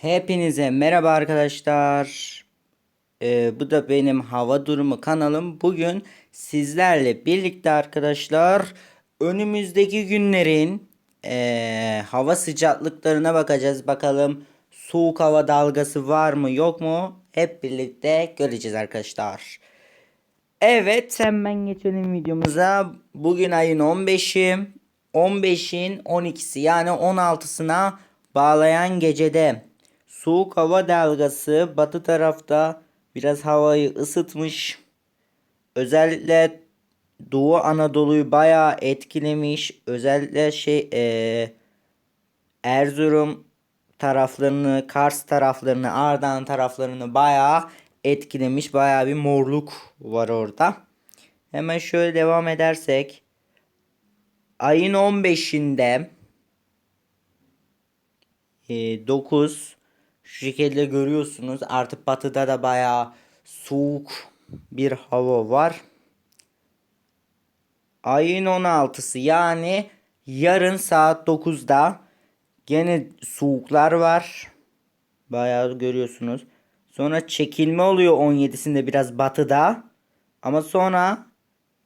Hepinize merhaba arkadaşlar. Ee, bu da benim hava durumu kanalım. Bugün sizlerle birlikte arkadaşlar önümüzdeki günlerin ee, hava sıcaklıklarına bakacağız. Bakalım soğuk hava dalgası var mı yok mu? Hep birlikte göreceğiz arkadaşlar. Evet hemen geçelim videomuza. Bugün ayın 15'i. 15'in 12'si yani 16'sına bağlayan gecede soğuk hava dalgası batı tarafta biraz havayı ısıtmış. Özellikle Doğu Anadolu'yu bayağı etkilemiş. Özellikle şey eee, Erzurum taraflarını, Kars taraflarını, Ardahan taraflarını bayağı etkilemiş. Bayağı bir morluk var orada. Hemen şöyle devam edersek. Ayın 15'inde 9 şu şekilde görüyorsunuz. Artık batıda da bayağı soğuk bir hava var. Ayın 16'sı yani yarın saat 9'da gene soğuklar var. Bayağı görüyorsunuz. Sonra çekilme oluyor 17'sinde biraz batıda. Ama sonra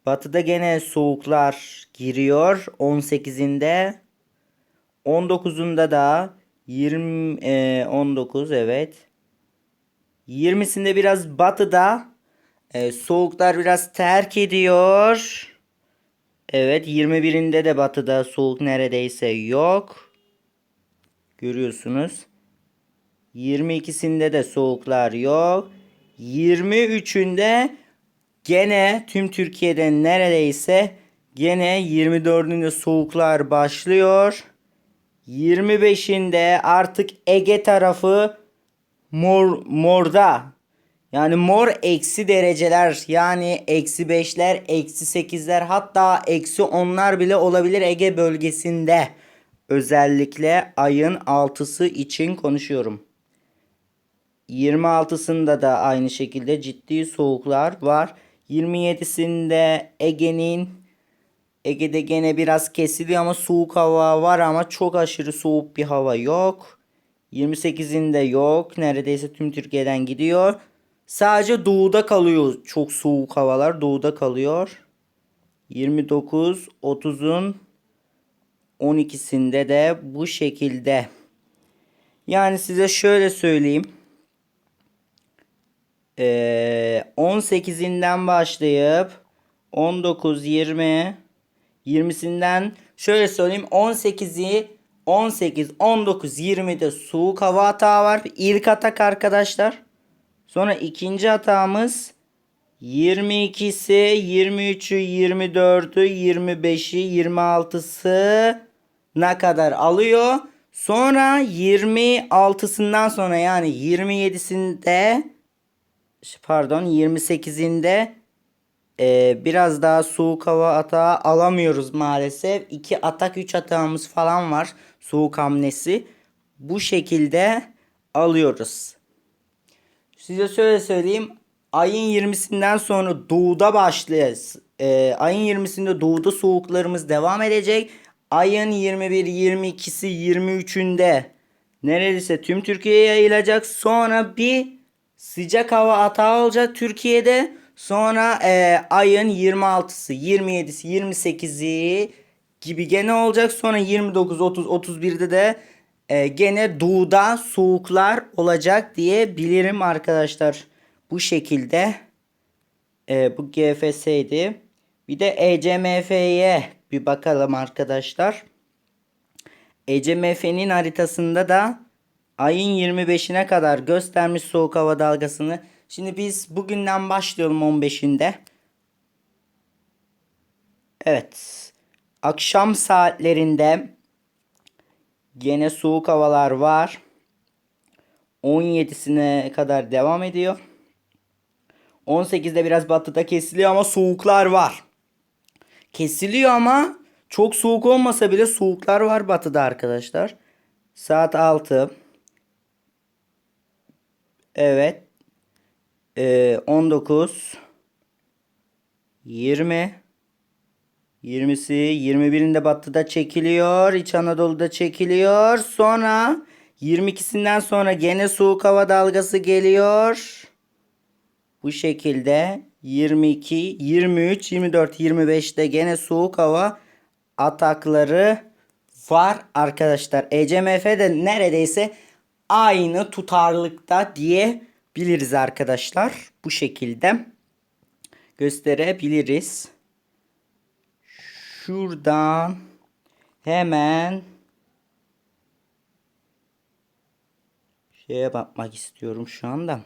batıda gene soğuklar giriyor 18'inde. 19'unda da 20 e, 19 evet. 20'sinde biraz batıda e, soğuklar biraz terk ediyor. Evet 21'inde de batıda soğuk neredeyse yok. Görüyorsunuz. 22'sinde de soğuklar yok. 23'ünde gene tüm Türkiye'de neredeyse gene 24'ünde soğuklar başlıyor. 25'inde artık Ege tarafı mor morda. Yani mor eksi dereceler yani eksi 5'ler eksi 8'ler hatta eksi 10'lar bile olabilir Ege bölgesinde. Özellikle ayın 6'sı için konuşuyorum. 26'sında da aynı şekilde ciddi soğuklar var. 27'sinde Ege'nin Ege'de gene biraz kesiliyor ama soğuk hava var ama çok aşırı soğuk bir hava yok. 28'inde yok. Neredeyse tüm Türkiye'den gidiyor. Sadece doğuda kalıyor çok soğuk havalar doğuda kalıyor. 29, 30'un 12'sinde de bu şekilde. Yani size şöyle söyleyeyim. Ee, 18'inden başlayıp 19, 20, 20'sinden şöyle söyleyeyim 18'i 18, 19, 20'de soğuk hava hata var. İlk atak arkadaşlar. Sonra ikinci hatamız 22'si, 23'ü, 24'ü, 25'i, 26'sı ne kadar alıyor. Sonra 26'sından sonra yani 27'sinde pardon 28'inde e, biraz daha soğuk hava atağı alamıyoruz maalesef. 2 atak 3 atağımız falan var. Soğuk hamlesi. Bu şekilde alıyoruz. Size şöyle söyleyeyim. Ayın 20'sinden sonra doğuda başlayacağız. E, ayın 20'sinde doğuda soğuklarımız devam edecek. Ayın 21, 22'si, 23'ünde neredeyse tüm Türkiye'ye yayılacak. Sonra bir sıcak hava atağı olacak Türkiye'de. Sonra e, ayın 26'sı, 27'si, 28'i gibi gene olacak. Sonra 29, 30, 31'de de e, gene doğuda soğuklar olacak diye bilirim arkadaşlar. Bu şekilde e, bu GFS'ydi. Bir de ECMF'ye bir bakalım arkadaşlar. ECMF'nin haritasında da ayın 25'ine kadar göstermiş soğuk hava dalgasını. Şimdi biz bugünden başlayalım 15'inde. Evet. Akşam saatlerinde gene soğuk havalar var. 17'sine kadar devam ediyor. 18'de biraz batıda kesiliyor ama soğuklar var. Kesiliyor ama çok soğuk olmasa bile soğuklar var batıda arkadaşlar. Saat 6. Evet. Ee, 19 20 20'si 21'inde batıda çekiliyor. İç Anadolu'da çekiliyor. Sonra 22'sinden sonra gene soğuk hava dalgası geliyor. Bu şekilde 22, 23, 24, 25'te gene soğuk hava atakları var arkadaşlar. ECMF de neredeyse aynı tutarlıkta diyebiliriz arkadaşlar. Bu şekilde gösterebiliriz. Şuradan hemen şeye bakmak istiyorum şu anda.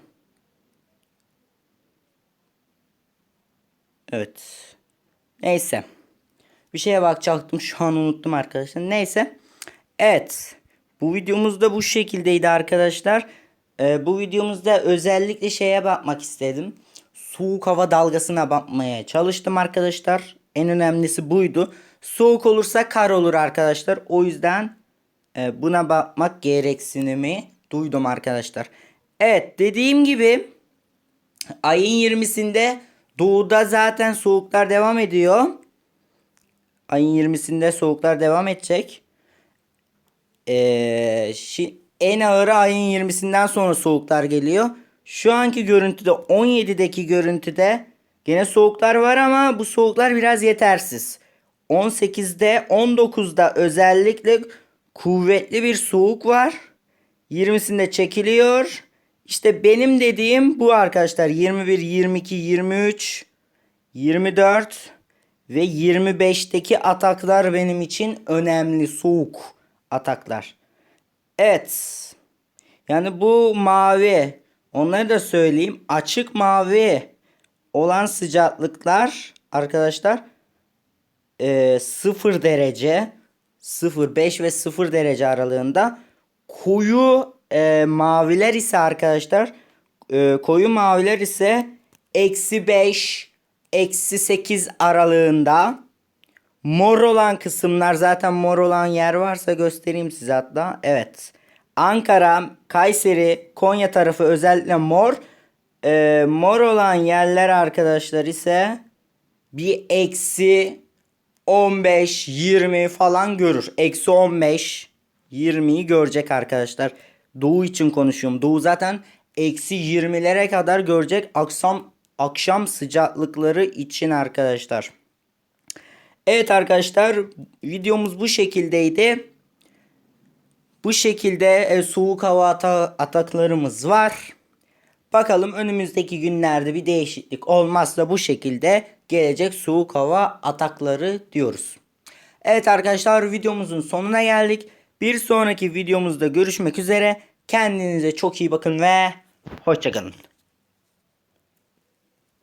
Evet. Neyse. Bir şeye bakacaktım şu an unuttum arkadaşlar. Neyse. Evet. Bu videomuz da bu şekildeydi arkadaşlar. Ee, bu videomuzda özellikle şeye bakmak istedim. Soğuk hava dalgasına bakmaya çalıştım arkadaşlar. En önemlisi buydu. Soğuk olursa kar olur arkadaşlar. O yüzden e, buna bakmak gereksinimi duydum arkadaşlar. Evet dediğim gibi ayın 20'sinde doğuda zaten soğuklar devam ediyor. Ayın 20'sinde soğuklar devam edecek. Ee, şi- en ağırı ayın 20'sinden sonra soğuklar geliyor. Şu anki görüntüde 17'deki görüntüde gene soğuklar var ama bu soğuklar biraz yetersiz. 18'de 19'da özellikle kuvvetli bir soğuk var. 20'sinde çekiliyor. İşte benim dediğim bu arkadaşlar 21, 22, 23, 24 ve 25'teki ataklar benim için önemli soğuk ataklar. Evet. Yani bu mavi onları da söyleyeyim. Açık mavi olan sıcaklıklar arkadaşlar e, 0 derece 0 5 ve 0 derece aralığında koyu e, maviler ise arkadaşlar e, koyu maviler ise eksi 5 eksi 8 aralığında mor olan kısımlar zaten mor olan yer varsa göstereyim size hatta evet Ankara Kayseri Konya tarafı özellikle mor E, mor olan yerler arkadaşlar ise bir eksi 15 20 falan görür. Eksi 15 20'yi görecek arkadaşlar. Doğu için konuşuyorum. Doğu zaten eksi 20'lere kadar görecek akşam akşam sıcaklıkları için arkadaşlar. Evet arkadaşlar videomuz bu şekildeydi. Bu şekilde e, soğuk hava ata- ataklarımız var. Bakalım önümüzdeki günlerde bir değişiklik olmazsa bu şekilde gelecek soğuk hava atakları diyoruz. Evet arkadaşlar videomuzun sonuna geldik. Bir sonraki videomuzda görüşmek üzere. Kendinize çok iyi bakın ve hoşçakalın.